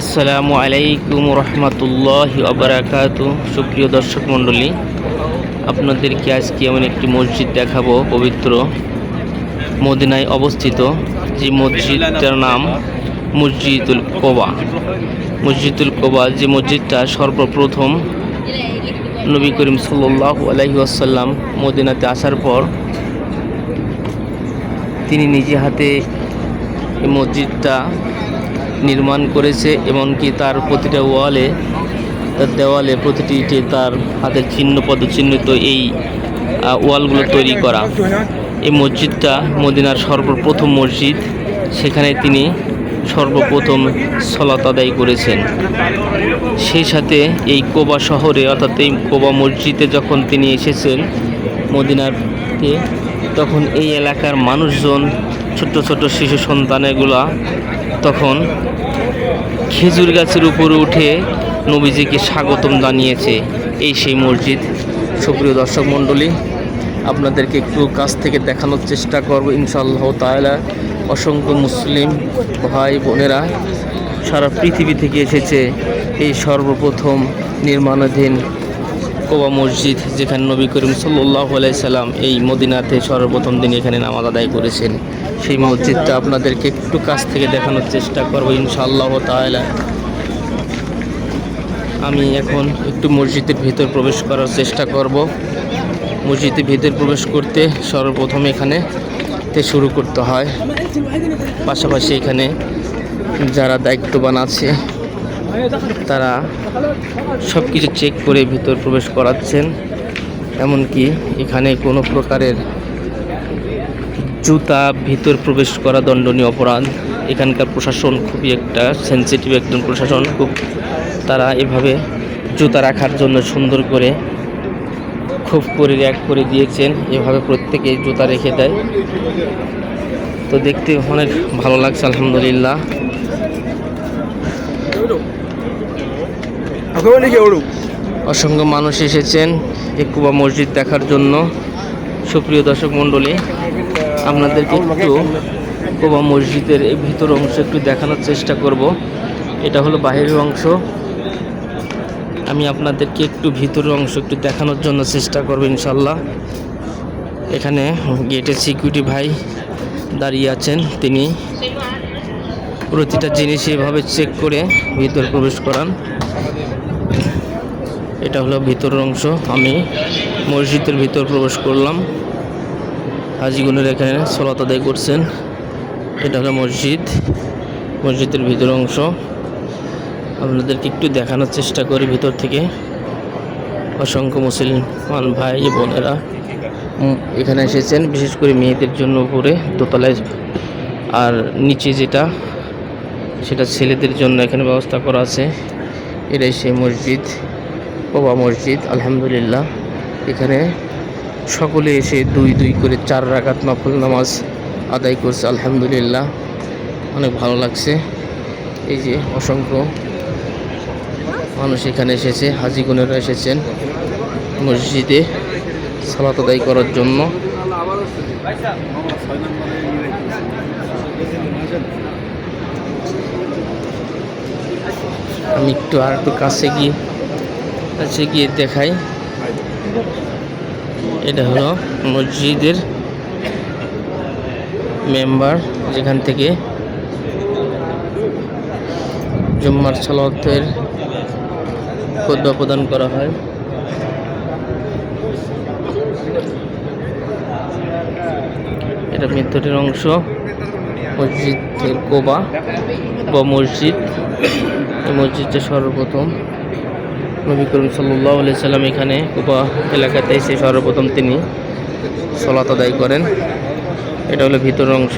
আসসালামু আলাইকুম রহমতুল্লাহ আবরাকাত সুপ্রিয় দর্শক মণ্ডলী, আপনাদেরকে আজকে এমন একটি মসজিদ দেখাবো, পবিত্র মদিনায় অবস্থিত। যে মসজিদটার নাম মসজিদুল কোবা। মসজিদুল কোবা, যে মসজিদটা সর্বপ্রথম নবী করিম সাল্লাহ আলহি আসাল্লাম মদিনাতে আসার পর তিনি নিজে হাতে এই মসজিদটা নির্মাণ করেছে, এমনকি তার প্রতিটা ওয়ালে তার দেওয়ালে প্রতিটি তার হাতের চিহ্ন পদচিহ্নিত এই ওয়ালগুলো তৈরি করা। এই মসজিদটা মদিনার সর্বপ্রথম মসজিদ, সেখানে তিনি সর্বপ্রথম সলাত আদায় করেছেন। সেই সাথে এই কোবা শহরে, অর্থাৎ এই কোবা মসজিদে যখন তিনি এসেছেন মদিনাতে তখন এই এলাকার মানুষজন, ছোট্ট ছোট্ট শিশু সন্তানেগুলা তখন খেজুর গাছের উপরে উঠে নবীজিকে স্বাগতম জানিয়েছে এই সেই মসজিদ। সুপ্রিয় দর্শক মণ্ডলী, আপনাদেরকে একটু কাছ থেকে দেখানোর চেষ্টা করব ইনশাআল্লাহ তাআলা। অসংখ্য মুসলিম ভাই বোনেরা সারা পৃথিবী থেকে এসেছে এই সর্বপ্রথম নির্মাণাধীন কোবা মসজিদ যেখানে নবী করিম সাল্লাহ সাল্লাম এই মদিনাতে সর্বপ্রথম দিন এখানে নামাজ আদায় করেছেন। সেই মসজিদটা আপনাদেরকে একটু কাছ থেকে দেখানোর চেষ্টা করব ইনশাআল্লাহ তাআলা। আমি এখন একটু মসজিদের ভিতর প্রবেশ করার চেষ্টা করব। মসজিদের ভিতর প্রবেশ করতে সর্বপ্রথম এখানে তে শুরু করতে হয়। পাশাপাশি এখানে যারা দায়িত্ববান আছে তারা সব কিছু চেক করে ভিতর প্রবেশ করাচ্ছেন, এমনকি এখানে কোনো প্রকারের জুতা ভিতর প্রবেশ করা দণ্ডনীয় অপরাধ। এখানকার প্রশাসন খুবই একটা সেন্সিটিভ একজন প্রশাসন। খুব তারা এভাবে জুতা রাখার জন্য সুন্দর করে খুব করে র্যাক করে দিয়েছেন। এভাবে প্রত্যেকে জুতা রেখে দেয়। তো দেখতে অনেক ভালো লাগছে, আলহামদুলিল্লাহ। অসংখ্য মানুষ এসেছেন এই কুবা মসজিদ দেখার জন্য। সুপ্রিয় দর্শক মণ্ডলী, আপনাদেরকে একটু কুবা মসজিদের এই ভিতর অংশ একটু দেখানোর চেষ্টা করব। এটা হলো বাহিরের অংশ। আমি আপনাদেরকে একটু ভিতরের অংশ একটু দেখানোর জন্য চেষ্টা করব ইনশাল্লাহ এখানে গেটের সিকিউরিটি ভাই দাঁড়িয়ে আছেন। তিনি প্রতিটা জিনিস এভাবে চেক করে ভিতর প্রবেশ করান। এটা হলো ভিতরের অংশ। আমি মসজিদের ভিতর প্রবেশ করলাম। হাজিগুনের এখানে সলাত আদায় করছেন। এটা হলো মসজিদ। মসজিদের ভিতর অংশ। আপনাদেরকে একটু দেখানোর চেষ্টা করি ভিতর থেকে। অসংখ্য মুসলমান ভাই, বোনেরা এখানে এসেছেন। বিশেষ করে মেয়েদের জন্য উপরে দোতলায় আর নিচে যেটা, সেটা ছেলেদের জন্য এখানে ব্যবস্থা করা আছে। এটাই সেই মসজিদ। কোবা মসজিদ, আলহামদুলিল্লাহ। এখানে সকলে এসে দুই দুই করে চার রাকাত নফল নামাজ আদায় করছে, আলহামদুলিল্লাহ। অনেক ভালো লাগছে। এই যে অসংখ্য মানুষ এখানে এসেছে হাজিগুনেরা এসেছেন মসজিদে সালাত আদায় করার জন্য। আমি একটু আর একটু কাছে গিয়ে কাছে গিয়ে দেখাই। এটা হলো মসজিদের মেম্বার যেখান থেকে জুম্মার সালাতের খুদ্া প্রদান করা হয়। এটা ভিতরের অংশ। মসজিদের কোবা বা মসজিদ। এই মসজিদটা সর্বপ্রথম নবী করিম সাল্লাহ সাল্লাম এখানে কুপা এলাকাতে এসে সর্বপ্রথম তিনি সলাত আদায় করেন। এটা হলো ভিতরের অংশ।